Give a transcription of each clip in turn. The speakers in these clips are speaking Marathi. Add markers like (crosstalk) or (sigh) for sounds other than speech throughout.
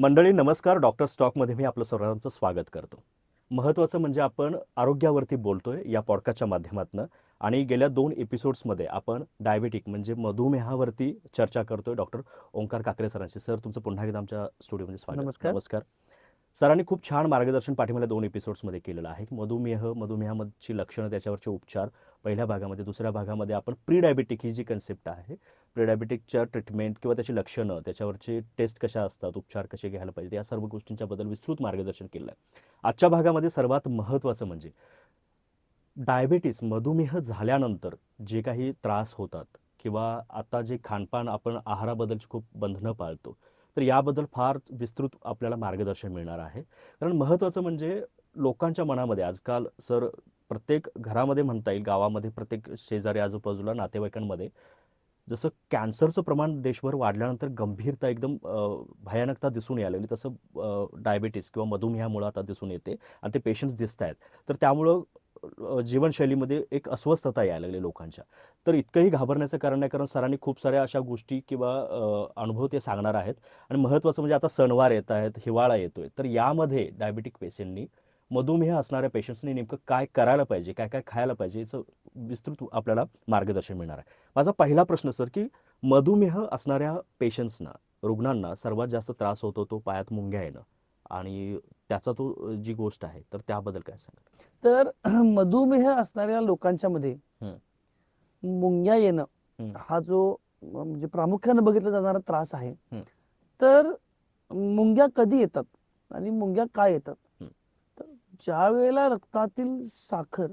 मंडळी नमस्कार. डॉक्टर स्टॉकमध्ये मी आपलं सर्वांचं स्वागत करतो. महत्त्वाचं म्हणजे आपण आरोग्यावरती बोलतोय या पॉडकास्टच्या माध्यमातून आणि गेल्या दोन एपिसोड्समध्ये आपण डायबेटिक म्हणजे मधुमेहावरती चर्चा करतोय डॉक्टर ओंकार काकरे सरांशी. सर तुमचं पुन्हा एकदा आमच्या स्टुडिओमध्ये स्वागत. नमस्कार. नमस्कार. सरांनी खूप छान मार्गदर्शन पाठीमागल्या दोन एपिसोड्समध्ये केलेलं आहे. मधुमेह मधुमेहाची लक्षणं त्याच्यावरचे उपचार पहिल्या भागामध्ये दुसऱ्या भागामध्ये आपण प्री डायबेटिक ही जी कन्सेप्ट आहे प्री डायबेटिकच्या ट्रीटमेंट किंवा त्याची लक्षणं त्याच्यावरचे टेस्ट कशा असतात उपचार कसे घ्यायला पाहिजे या सर्व गोष्टींच्याबद्दल विस्तृत मार्गदर्शन केलं आहे. आजच्या भागामध्ये सर्वात महत्त्वाचं म्हणजे डायबेटीस मधुमेह झाल्यानंतर जे काही त्रास होतात किंवा आता जे खानपान आपण आहाराबद्दलची खूप बंधनं पाळतो तर याबद्दल फार विस्तृत आपल्याला मार्गदर्शन मिळणार आहे. कारण महत्त्वाचं म्हणजे लोकांच्या मनामध्ये आजकाल सर प्रत्येक घरामध्ये म्हणता येईल गावामध्ये प्रत्येक शेजारी आजूबाजूला नातेवाईकांमध्ये जसं कॅन्सरचं प्रमाण देशभर वाढल्यानंतर गंभीरता एकदम भयानकता दिसून यायला तसं डायबिटीस किंवा मधुमेहामुळं आता दिसून येते आणि ते पेशंट्स दिसत आहेत तर त्यामुळं जीवनशैलीमध्ये एक अस्वस्थता यायला लागली लोकांच्या. तर इतकंही घाबरण्याचं कारण नाही कारण सरांनी खूप साऱ्या अशा गोष्टी किंवा अनुभव ते सांगणार आहेत. आणि महत्त्वाचं म्हणजे आता सणवार येत आहेत हिवाळा येतोय. तर यामध्ये डायबेटिक पेशंटनी मधुमेह असणाऱ्या पेशंट्सनी नेमकं काय करायला पाहिजे काय काय खायला पाहिजे याचं विस्तृत आपल्याला मार्गदर्शन मिळणार आहे. माझा पहिला प्रश्न सर की मधुमेह असणाऱ्या पेशंट्सना रुग्णांना सर्वात जास्त त्रास होतो तो पायात मुंग्या येणं आणि त्याचा तो जी गोष्ट आहे तर त्याबद्दल काय सांगा तर (clears throat) मधुमेह असणाऱ्या लोकांच्या मध्ये मुंग्या येणं. हा जो म्हणजे प्रामुख्याने बघितला जाणारा त्रास आहे. तर मुंग्या कधी येतात आणि मुंग्या काय येतात. तर ज्या वेळेला रक्तातील साखर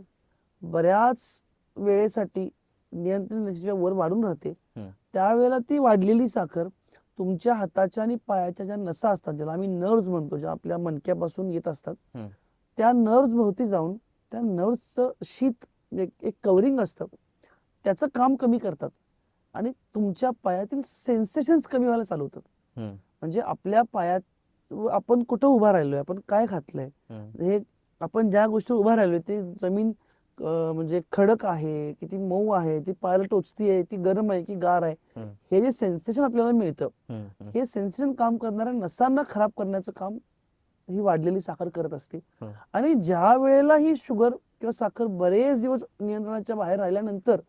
बऱ्याच वेळेसाठी नियंत्रण रेषेच्या वर वाढून राहते. त्यावेळेला ती वाढलेली साखर तुमच्या हाताच्या आणि पायाच्या ज्या नसा असतात ज्याला आम्ही नर्व्स म्हणतो ज्या आपल्या मणक्यापासून येत असतात. त्या नर्व्स भोवती जाऊन त्या नर्व्सचं शीत एक एक कवरिंग असतं त्याचं काम कमी करतात आणि तुमच्या पायातील सेन्सेशन्स कमी व्हायला चालू होतात. म्हणजे आपल्या पायात आपण कुठं उभा राहिलोय आपण काय खातलंय. हे आपण ज्या गोष्टीवर उभा राहिलोय ते जमीन म्हणजे खडक आहे की ती मऊ आहे ती पायाला टोचती आहे ती गरम आहे की गार आहे. हे जे सेन्सेशन आपल्याला मिळतं. हे सेन्सेशन काम करणाऱ्या नसांना खराब करण्याचं काम ही वाढलेली साखर करत असते. आणि ज्या वेळेला ही शुगर किंवा साखर बरेच दिवस नियंत्रणाच्या बाहेर राहिल्यानंतर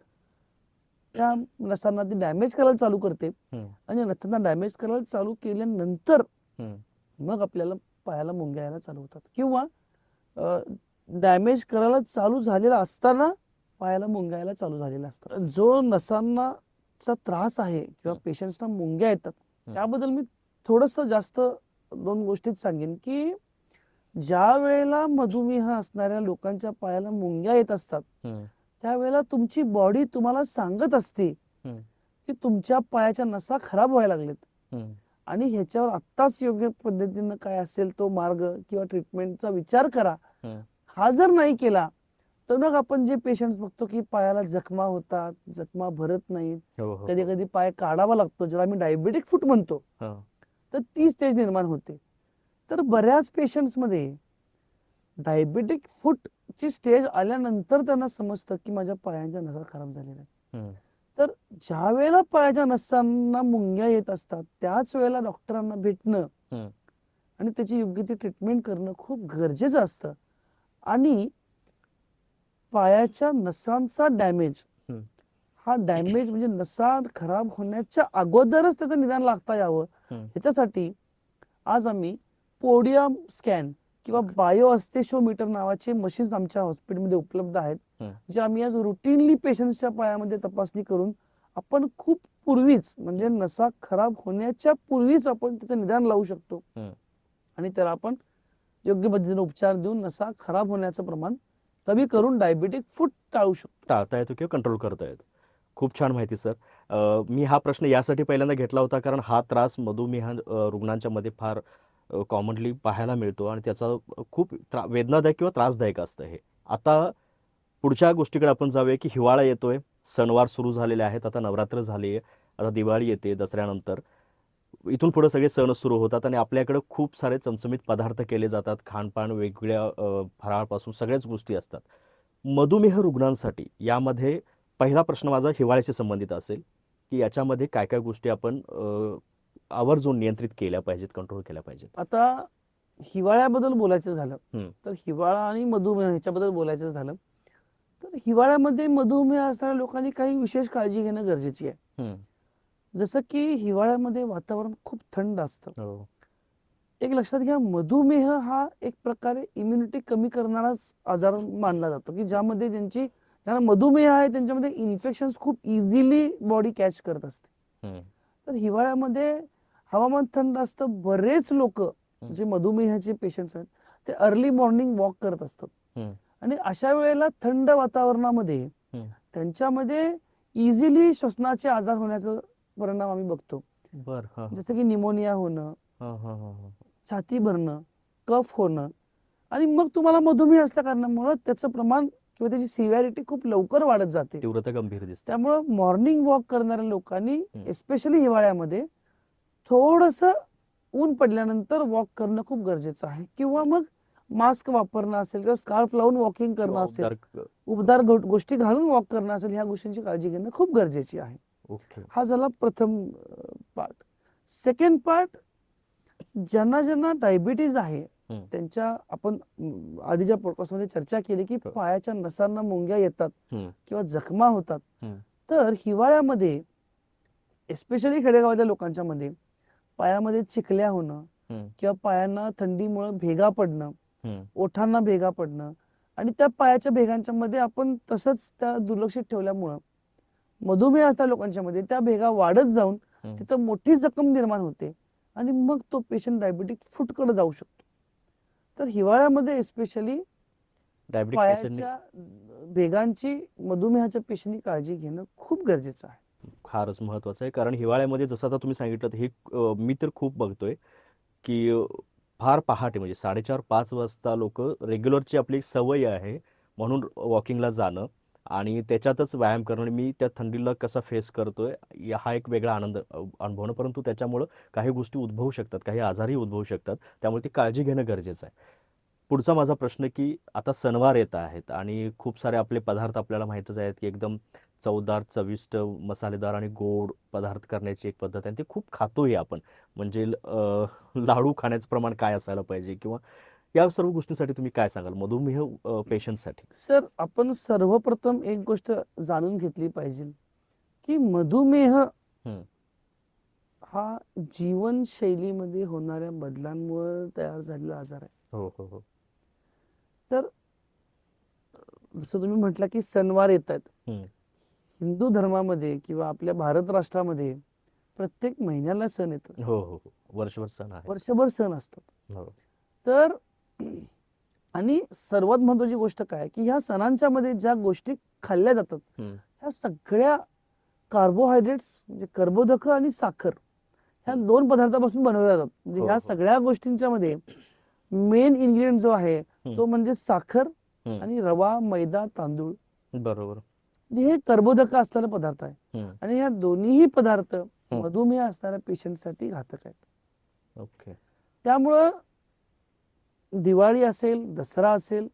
त्या नसांना ती डॅमेज करायला चालू करते. आणि नसांना डॅमेज करायला चालू केल्यानंतर. मग आपल्याला पायाला मुंग्या यायला चालू होतात किंवा डॅमेज करायला चालू झालेला असताना पायाला मुंग्या यायला चालू झालेला असतात जो नसांना चा त्रास आहे किंवा. पेशंट्सना मुंग्या येतात. त्याबद्दल मी थोडस जास्त दोन गोष्टीत सांगेन की ज्या वेळेला मधुमेह असणाऱ्या लोकांच्या पायाला मुंग्या येत असतात. त्यावेळेला तुमची बॉडी तुम्हाला सांगत असते. की तुमच्या पायाच्या नसा खराब व्हायला लागलेत. आणि ह्याच्यावर आत्ताच योग्य पद्धतीनं काय असेल तो मार्ग किंवा ट्रीटमेंटचा विचार करा हं. जर नाही केला तर मग आपण जे पेशंट बघतो की पायाला जखमा होतात जखमा भरत नाहीत हो, हो, कधी हो. कधी पाय काढावा लागतो ज्याला आम्ही डायबेटिक फूट म्हणतो. तर ती स्टेज निर्माण होते तर बऱ्याच पेशंट्समध्ये डायबेटिक फूट ची स्टेज आल्यानंतर त्यांना समजतं की माझ्या पायांच्या नसा खराब झालेल्या आहेत. तर ज्या वेळेला पायाच्या नसांना मुंग्या येत असतात त्याच वेळेला डॉक्टरांना भेटणं. आणि त्याची योग्य ती ट्रीटमेंट करणं खूप गरजेचं असतं आणि पायाच्या नसांचा डॅमेज. हा डॅमेज म्हणजे नसा खराब होण्याच्या अगोदरच त्याचं निदान लागता यावं. ह्याच्यासाठी आज आम्ही पोडियम स्कॅन किंवा बायो अस्टेशोमीटर नावाचे मशीन्स आमच्या हॉस्पिटलमध्ये उपलब्ध आहेत. जे आम्ही आज रुटीनली पेशंट्सच्या पायामध्ये तपासणी करून आपण खूप पूर्वीच म्हणजे नसा खराब होण्याच्या पूर्वीच आपण त्याचं निदान लावू शकतो. आणि त्याला आपण योग्य पद्धतीने उपचार देऊन नसा खराब होण्याचं प्रमाण कमी करून डायबिटिक फूट टाळू शकतो. टाळता येतो किंवा कंट्रोल करता येतो. खूप छान माहिती सर मी हा प्रश्न यासाठी पहिल्यांदा घेतला होता कारण हा त्रास मधुमेह रुग्णांच्या मध्ये फार कॉमनली पाहायला मिळतो आणि त्याचा खूप त्रा वेदनादायक किंवा त्रासदायक असतं हे. आता पुढच्या गोष्टीकडे आपण जाऊया की हिवाळा येतोय सणवार सुरू झालेले आहेत आता नवरात्र झाली आहे आता दिवाळी येते दसऱ्यानंतर. इथून पुढे सगळे सण सुरू होतात आणि आपल्याकडे खूप सारे चमचमीत पदार्थ केले जातात खानपान वेगवेगळ्या फराळपासून सगळ्याच गोष्टी असतात मधुमेह रुग्णांसाठी यामध्ये पहिला प्रश्न माझा हिवाळ्याशी संबंधित असेल की याच्यामध्ये काय काय गोष्टी आपण आवर्जून नियंत्रित केल्या पाहिजेत कंट्रोल केल्या पाहिजेत आता हिवाळ्याबद्दल बोलायचं झालं. तर हिवाळा आणि मधुमेह ह्याच्याबद्दल बोलायचं झालं तर हिवाळ्यामध्ये मधुमेह असणाऱ्या लोकांनी काही विशेष काळजी घेणं गरजेची आहे. जसं की हिवाळ्यामध्ये वातावरण खूप थंड असतं हो. एक लक्षात घ्या मधुमेह हा एक प्रकारे इम्युनिटी कमी करणाराच आजार मानला जातो की ज्यामध्ये ज्यांची ज्यांना मधुमेह आहे त्यांच्यामध्ये इन्फेक्शन खूप इझिली बॉडी कॅच करत असते हम्म. तर हिवाळ्यामध्ये हवामान थंड असतं बरेच लोक जे मधुमेहाचे पेशंट्स आहेत ते अर्ली मॉर्निंग वॉक करत असतात हम्म. आणि अशा वेळेला थंड वातावरणामध्ये हम्म. त्यांच्यामध्ये इझिली श्वसनाचे आजार होण्याचा परिणाम आम्ही बघतो. बर जसं की निमोनिया होणं हा हा हा हा. छाती भरणं कफ होणं आणि मग तुम्हाला मधुमेह असल्या कारणामुळं त्याचं प्रमाण किंवा त्याची सिव्हिरिटी खूप लवकर वाढत जाते. तीव्रता गंभीर दिसते. त्यामुळं मॉर्निंग वॉक करणाऱ्या लोकांनी. एस्पेशली हिवाळ्यामध्ये थोडस ऊन पडल्यानंतर वॉक करणं खूप गरजेचं आहे. किंवा मग मास्क वापरणं असेल किंवा स्कार्फ लावून वॉकिंग करणं असेल उबदार- गोष्टी घालून वॉक करणं असेल ह्या गोष्टींची काळजी घेणं खूप गरजेची आहे. ओके हा झाला प्रथम पार्ट सेकंड पार्ट ज्यांना ज्यांना डायबिटीज आहे. त्यांच्या आपण आधीच्या पॉडकास्टमध्ये चर्चा केली की हो. पायाच्या नसांना मुंग्या येतात. किंवा जखमा होतात. तर हिवाळ्यामध्ये एस्पेशली खेडेगावातल्या लोकांच्या मध्ये पायामध्ये चिखल्या होणं. किंवा पायांना थंडीमुळे भेगा पडणं. ओठांना भेगा पडणं आणि त्या पायाच्या भेगांच्या मध्ये आपण तसंच त्या दुर्लक्षित ठेवल्यामुळं मधुमेह असणाऱ्या लोकांच्या मध्ये त्या भेगा वाढत जाऊन. तिथं मोठी जखम निर्माण होते आणि मग तो पेशंट डायबिटिक फुटकडे जाऊ शकतो. तर हिवाळ्यामध्ये पायाच्या भेगांची मधुमेहाच्या पेशंटनी काळजी घेणं खूप गरजेचं आहे. फारच महत्वाचं आहे. कारण हिवाळ्यामध्ये जसं आता तुम्ही सांगितलं हे मी तर खूप बघतोय की फार पहाटे म्हणजे साडेचार पाच वाजता लोक रेग्युलरची आपली सवय आहे म्हणून वॉकिंगला जाणं. आणि त्याच्यातच व्यायाम करणं मी त्या थंडीला कसा फेस करतो आहे हा एक वेगळा आनंद अनुभवणं परंतु त्याच्यामुळं काही गोष्टी उद्भवू शकतात काही आजारही उद्भवू शकतात. त्यामुळे ती काळजी घेणं गरजेचं आहे. पुढचा माझा प्रश्न की आता सणवार येत आहेत आणि खूप सारे आपले पदार्थ आपल्याला माहीतच आहेत की एकदम चवदार चविष्ट मसालेदार आणि गोड पदार्थ करण्याची एक पद्धत आहे आणि ते खूप खातोही आपण. म्हणजे लाडू खाण्याचं प्रमाण काय असायला पाहिजे किंवा या सर्व गोष्टींसाठी तुम्ही काय सांगाल? मधुमेह पेशंटसाठी. सर आपण सर्वप्रथम एक गोष्ट जाणून घेतली पाहिजे की मधुमेह. हा. जीवनशैलीमध्ये होणाऱ्या बदलांमुळे तयार झालेला आजार आहे. हो हो हो. जसं तुम्ही म्हटलं की सणवार येत आहेत. हम्म. हिंदू धर्मामध्ये किंवा आपल्या भारत राष्ट्रामध्ये प्रत्येक महिन्याला सण येतो. हो हो हो. वर्षभर सण वर्षभर सण असतात. हो. तर आणि सर्वात महत्वाची गोष्ट काय की ह्या सणांच्या मध्ये ज्या गोष्टी खाल्ल्या जातात. ह्या सगळ्या कार्बोहायड्रेट्स म्हणजे कर्बोदक आणि साखर ह्या दोन पदार्थापासून बनवल्या जातात. म्हणजे ह्या. सगळ्या गोष्टींच्या मध्ये मेन इन्ग्रेडियंट जो आहे तो म्हणजे साखर. आणि रवा मैदा तांदूळ. बरोबर. म्हणजे हे कर्बोदक असणारे पदार्थ आहे. आणि ह्या दोन्हीही पदार्थ मधुमेह असणाऱ्या पेशंटसाठी घातक आहेत. ओके. त्यामुळं दिवाळी असेल दसरा असेल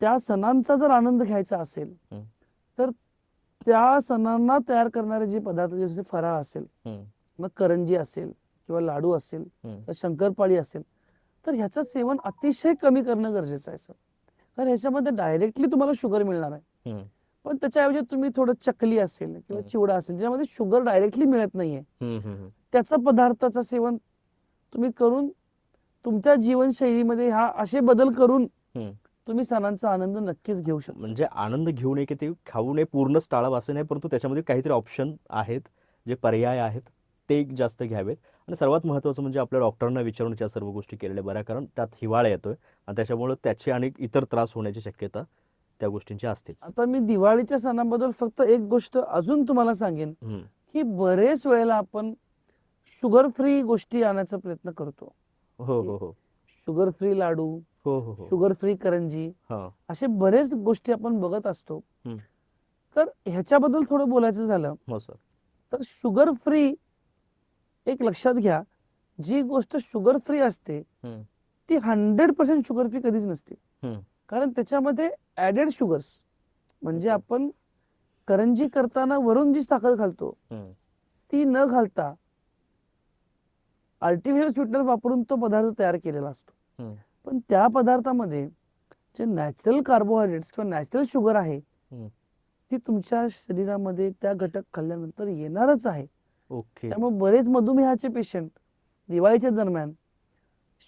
त्या सणांचा जर आनंद घ्यायचा असेल. तर त्या सणांना तयार करणारे जे पदार्थ जसे फराळ असेल. मग करंजी असेल किंवा लाडू असेल शंकरपाळी असेल तर ह्याचं सेवन अतिशय कमी करणं गरजेचं आहे सर कारण ह्याच्यामध्ये डायरेक्टली तुम्हाला शुगर मिळणार आहे. पण त्याच्याऐवजी तुम्ही थोडं चकली असेल किंवा. चिवडा असेल ज्यामध्ये शुगर डायरेक्टली मिळत नाहीये. त्याचा पदार्थाचं सेवन तुम्ही करून तुमच्या जीवनशैलीमध्ये हा असे बदल करून. तुम्ही सणांचा आनंद नक्कीच घेऊ शकता म्हणजे आनंद घेऊ नये की ते खाऊ नये पूर्णच टाळावं असं नाही परंतु त्याच्यामध्ये काहीतरी ऑप्शन आहेत जे पर्याय आहेत ते जास्त घ्यावेत आणि सर्वात महत्त्वाचं म्हणजे आपल्या डॉक्टरांना विचारून त्या सर्व गोष्टी केलेल्या बऱ्या कारण त्यात हिवाळा येतोय आणि त्याच्यामुळे त्याचे आणि इतर त्रास होण्याची शक्यता त्या गोष्टींची असतेच आता मी दिवाळीच्या सणाबद्दल फक्त एक गोष्ट अजून तुम्हाला सांगेन. की बरेच वेळेला आपण शुगर फ्री गोष्टी आणण्याचा प्रयत्न करतो हो हो हो शुगर फ्री लाडू हो हो हो शुगर फ्री करंजी हा असे बरेच गोष्टी आपण बघत असतो हम्म. तर ह्याच्याबद्दल थोडं बोलायचं झालं हो सर तर शुगर फ्री एक लक्षात घ्या जी गोष्ट शुगर फ्री असते हम्म. ती हंड्रेड पर्सेंट शुगर फ्री कधीच नसते हम्म. कारण त्याच्यामध्ये ऍडेड शुगर्स म्हणजे. आपण करंजी करताना वरून जी साखर घालतो हम्म. ती न घालता आर्टिफिशियल स्वीटनर वापरून तो पदार्थ तयार केलेला असतो. पण त्या पदार्थामध्ये जे नॅचरल कार्बोहायड्रेट्स किंवा नॅचरल शुगर आहे. ती तुमच्या शरीरामध्ये त्या घटक खाल्ल्यानंतर येणारच आहे. ओके. त्यामुळे बरेच मधुमेहाचे पेशंट दिवाळीच्या दरम्यान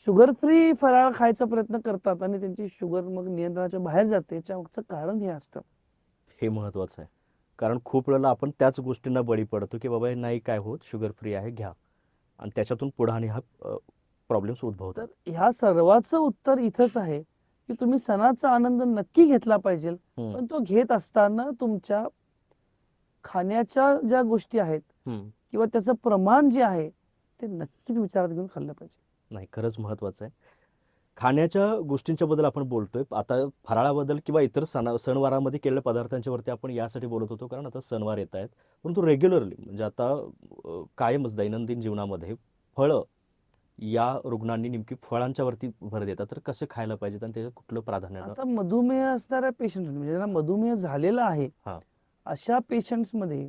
शुगर फ्री फराळ खायचा प्रयत्न करतात आणि त्यांची शुगर मग नियंत्रणाच्या बाहेर जाते. याच्या मागचं कारण हे असतं. हे महत्वाचं आहे. कारण खूप वेळेला आपण त्याच गोष्टींना बळी पडतो की बाबा हे नाही काय होत शुगर फ्री आहे घ्या. आणि त्याच्यातून पुढे आणि हा प्रॉब्लेम्स उद्भवतात ह्या सर्वाचं उत्तर इथंच आहे की तुम्ही सणाचा आनंद नक्की घेतला पाहिजे. पण तो घेत असताना तुमच्या खाण्याच्या ज्या गोष्टी आहेत. किंवा त्याचं प्रमाण जे आहे ते नक्कीच विचारात घेऊन खाल्लं पाहिजे. नाही खरंच महत्वाचं आहे. खाण्याच्या गोष्टींच्या बद्दल आपण बोलतोय आता फराळाबद्दल किंवा इतर सणा सणवारामध्ये केलेल्या पदार्थांच्या वरती आपण यासाठी बोलत होतो कारण आता सणवार येत आहेत परंतु रेग्युलरली म्हणजे आता कायमच दैनंदिन जीवनामध्ये फळं या रुग्णांनी नेमकी फळांच्या वरती भर देतात तर कसे खायला पाहिजेत आणि त्याच्यात कुठलं प्राधान्य आता मधुमेह असणाऱ्या पेशंट म्हणजे ज्यांना मधुमेह झालेला आहे हा. अशा पेशंट्समध्ये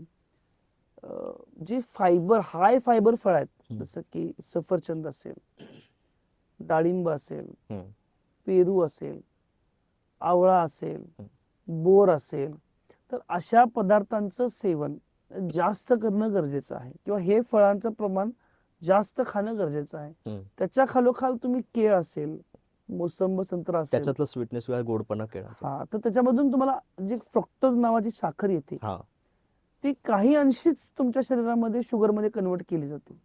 जे फायबर हाय फायबर फळ आहेत. जसं की सफरचंद असेल डाळिंब असेल. पेरू असेल आवळा असेल बोर असेल तर अशा पदार्थांचं सेवन जास्त करणं गरजेचं आहे किंवा हे फळांचं प्रमाण जास्त खाणं गरजेचं आहे. त्याच्या खालोखाल तुम्ही केळ असेल मोसंब संत्रा असेल. त्याच्यातलं स्वीटनेस गोडपणा केला हा तर त्याच्यामधून तुम्हाला जी फ्रक्टोज नावाची साखर येते हा. ती काही अंशीच तुमच्या शरीरामध्ये शुगरमध्ये कन्वर्ट केली जाते.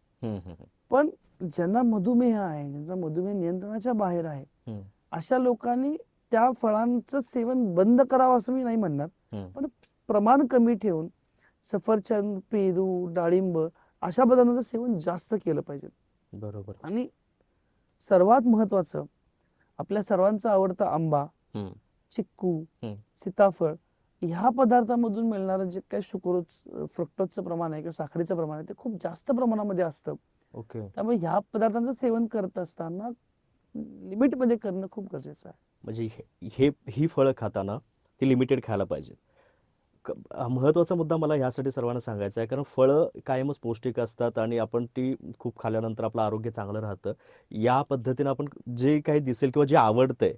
पण ज्यांना मधुमेह आहे ज्यांचा मधुमेह नियंत्रणाच्या बाहेर आहे. अशा लोकांनी त्या फळांचं सेवन बंद करावं असं मी नाही म्हणणार. पण प्रमाण कमी ठेवून सफरचंद पेरू डाळिंब अशा पदार्थांचं सेवन जास्त केलं पाहिजे बरोबर आणि सर्वात महत्वाचं आपल्या सर्वांचा आवडता आंबा. चिक्कू. सीताफळ ह्या पदार्थामधून मिळणारं जे काही शुक्रोज फ्रक्टोजचं प्रमाण आहे किंवा साखरेचं प्रमाण आहे ते खूप जास्त प्रमाणामध्ये असतं ओके. त्यामुळे ह्या पदार्थांचं सेवन करत असताना लिमिटमध्ये करणं खूप गरजेचं आहे. म्हणजे हे हे- ही फळं खाताना ती लिमिटेड खायला पाहिजे. क- महत्त्वाचा मुद्दा मला ह्यासाठी सर्वांना सांगायचा आहे कारण फळं कायमच पौष्टिक असतात आणि आपण ती खूप खाल्ल्यानंतर आपलं आरोग्य चांगलं राहतं. या पद्धतीनं आपण जे काही दिसेल किंवा जे आवडतंय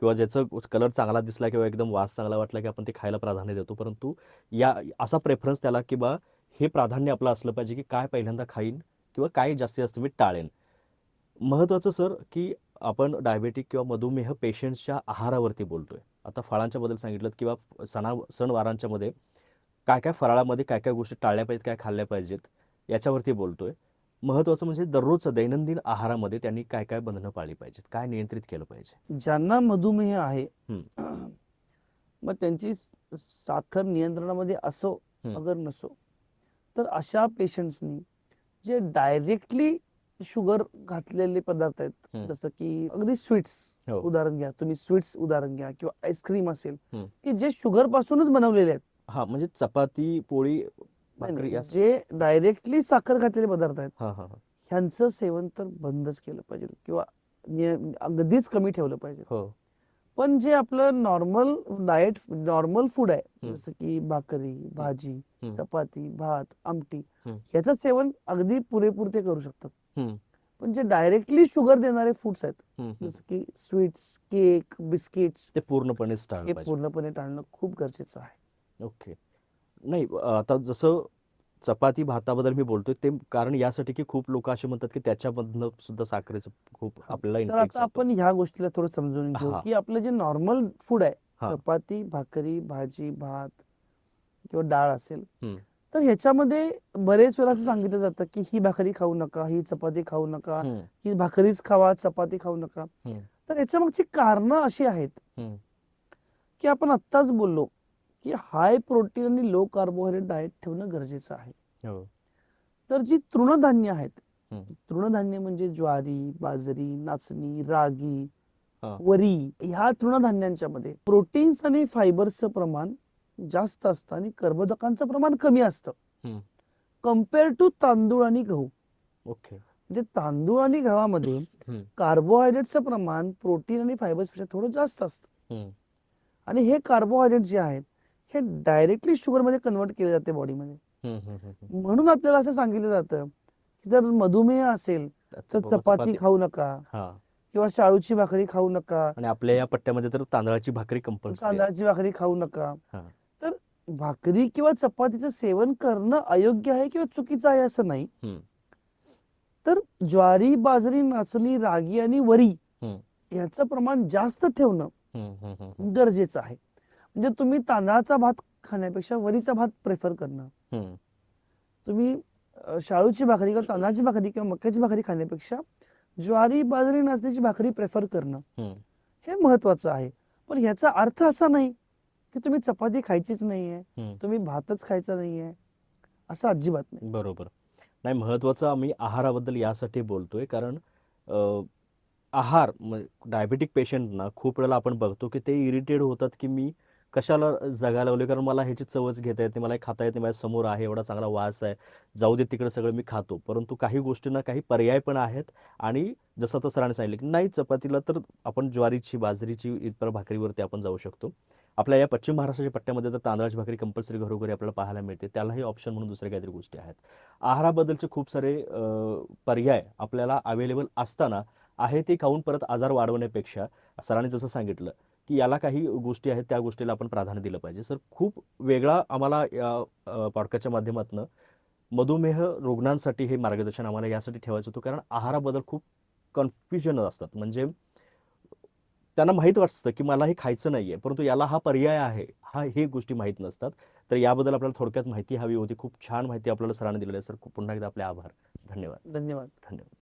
किंवा ज्याचं कलर चांगला दिसला किंवा एकदम वास चांगला वाटला की आपण ते खायला प्राधान्य देतो परंतु या असा प्रेफरन्स त्याला की बा हे प्राधान्य आपलं असलं पाहिजे की काय पहिल्यांदा खाईन किंवा काय जास्तीत जास्त मी टाळेन. महत्त्वाचं सर की आपण डायबेटिक किंवा मधुमेह पेशंट्सच्या आहारावरती बोलतोय. आता फळांच्या बद्दल सांगितलं किंवा सणा सणवारांच्या मध्ये काय काय फराळामध्ये काय काय गोष्टी टाळल्या पाहिजेत काय खाल्ल्या पाहिजेत याच्यावरती बोलतोय. महत्त्वाचं म्हणजे दररोजचं दैनंदिन आहारामध्ये त्यांनी काय काय बंधनं पाळली पाहिजेत काय नियंत्रित केलं पाहिजे? ज्यांना मधुमेह आहे मग त्यांची साखर नियंत्रणामध्ये असो. अगर नसो तर अशा पेशंट्सनी जे डायरेक्टली शुगर घातलेले पदार्थ आहेत. जसं की अगदी स्वीट्स हो. उदाहरण घ्या तुम्ही स्वीट्स उदाहरण घ्या किंवा आईस्क्रीम असेल. की जे शुगर पासूनच बनवलेले आहेत हा म्हणजे चपाती पोळी जे डायरेक्टली साखर घातलेले पदार्थ आहेत हा हा हा ह्यांचं सेवन तर बंदच केलं पाहिजे किंवा अगदीच कमी ठेवलं पाहिजे हो पण जे आपलं नॉर्मल डाएट नॉर्मल फूड आहे. जसं की भाकरी भाजी. चपाती भात आमटी हम्म. याचं सेवन अगदी पुरेपूर ते करू शकतात. पण जे डायरेक्टली शुगर देणारे फूड्स आहेत. जसं की स्वीट्स केक बिस्किट्स ते पाहिजे पूर्णपणे टाळणं खूप गरजेचं आहे ओके नाही आता जसं चपाती भाताबद्दल मी बोलतोय ते कारण यासाठी की खूप लोक असे म्हणतात की त्याच्यामधनं सुद्धा साखरेचं खूप आपल्याला तर आता. आपण ह्या गोष्टीला थोडं समजून घेऊ हा. की आपलं जे नॉर्मल फूड आहे. चपाती भाकरी भाजी भात किंवा डाळ असेल हम्म. तर ह्याच्यामध्ये बरेच वेळा असं सांगितलं जातं की ही भाकरी खाऊ नका ही चपाती खाऊ नका ही भाकरीच खावा चपाती खाऊ नका हम्म. तर याच्या मागची कारणं अशी आहेत हम्म. की आपण आत्ताच बोललो की हाय प्रोटीन आणि लो कार्बोहायड्रेट डाएट ठेवणं गरजेचं आहे हो तर जी तृणधान्य आहेत. तृणधान्य म्हणजे ज्वारी बाजरी नाचणी रागी. वरी ह्या तृणधान्यांच्या मध्ये प्रोटीन्स आणि फायबरचं प्रमाण जास्त असतं आणि कर्बोदकांचं प्रमाण कमी असतं. कंपेअर टू तांदूळ आणि गहू ओके म्हणजे तांदूळ आणि गव्हामध्ये. कार्बोहायड्रेटचं प्रमाण प्रोटीन आणि फायबर्सपेक्षा थोडं जास्त असतं. आणि हे कार्बोहायड्रेट जे आहेत हे डायरेक्टली शुगरमध्ये कन्वर्ट केले जाते बॉडीमध्ये. म्हणून आपल्याला असं सांगितलं जातं की जर मधुमेह असेल तर चपाती खाऊ नका किंवा शाळूची भाकरी खाऊ नका आणि आपल्या या पट्ट्यामध्ये तर तांदळाची भाकरी कंपल्सरी तांदळाची भाकरी खाऊ नका. तर भाकरी किंवा चपातीचं सेवन करणं अयोग्य आहे किंवा चुकीचं आहे असं नाही. तर ज्वारी बाजरी नाचणी रागी आणि वरी. याचं प्रमाण जास्त ठेवणं गरजेचं आहे म्हणजे तुम्ही तांदळाचा भात खाण्यापेक्षा वरीचा भात प्रेफर करणं. तुम्ही शाळूची भाकरी किंवा तांदळाची भाकरी किंवा मक्याची भाकरी खाण्यापेक्षा ज्वारी बाजरी नाचण्याची भाकरी प्रेफर करणं. हे महत्वाचं आहे. पण ह्याचा अर्थ असा नाही की तुम्ही चपाती खायचीच नाहीये हम्म. तुम्ही भातच खायचा नाहीये असं अजिबात नाही. बरोबर. नाही महत्वाचं आम्ही आहाराबद्दल यासाठी बोलतोय कारण आहार डायबेटिक पेशंटना खूप वेळेला आपण बघतो की ते इरिटेड होतात की मी कशाला जगायला लावले कारण मला ह्याची चवच घेता येत नाही मला हे खाता येत नाही माझ्यासमोर आहे एवढा चांगला वास आहे. जाऊ दे तिकडे सगळं मी खातो. परंतु काही गोष्टींना काही पर्याय पण आहेत आणि जसं आता सरांनी सांगितलं की नाही चपातीला तर आपण ज्वारीची बाजरीची इतर भाकरीवरती आपण जाऊ शकतो. आपल्या या पश्चिम महाराष्ट्राच्या पट्ट्यामध्ये तर तांदळाची भाकरी कंपल्सरी घरोघरी आपल्याला पाहायला मिळते. त्यालाही ऑप्शन म्हणून दुसऱ्या काहीतरी गोष्टी आहेत. आहाराबद्दलचे खूप सारे पर्याय आपल्याला अवेलेबल असताना आहे ते खाऊन परत आजार वाढवण्यापेक्षा सरांनी जसं सांगितलं की याला काही गोष्टी आहेत त्या गोष्टीला आपण प्राधान्य दिलं पाहिजे. सर खूप वेगळा आम्हाला या पॉडकास्टच्या माध्यमातून मधुमेह रुग्णांसाठी हे मार्गदर्शन आम्हाला यासाठी ठेवायचं होतं. कारण आहाराबद्दल खूप कन्फ्युजन असतात. म्हणजे त्यांना माहीत वाटतं की मला हे खायचं नाहीये परंतु याला हा पर्याय आहे. हा हे गोष्टी माहीत नसतात. तर याबद्दल आपल्याला थोडक्यात माहिती हवी होती. खूप छान माहिती आपल्याला सरांनी दिलेली आहे. सर खूप पुन्हा एकदा आपले आभार. धन्यवाद. धन्यवाद. धन्यवाद.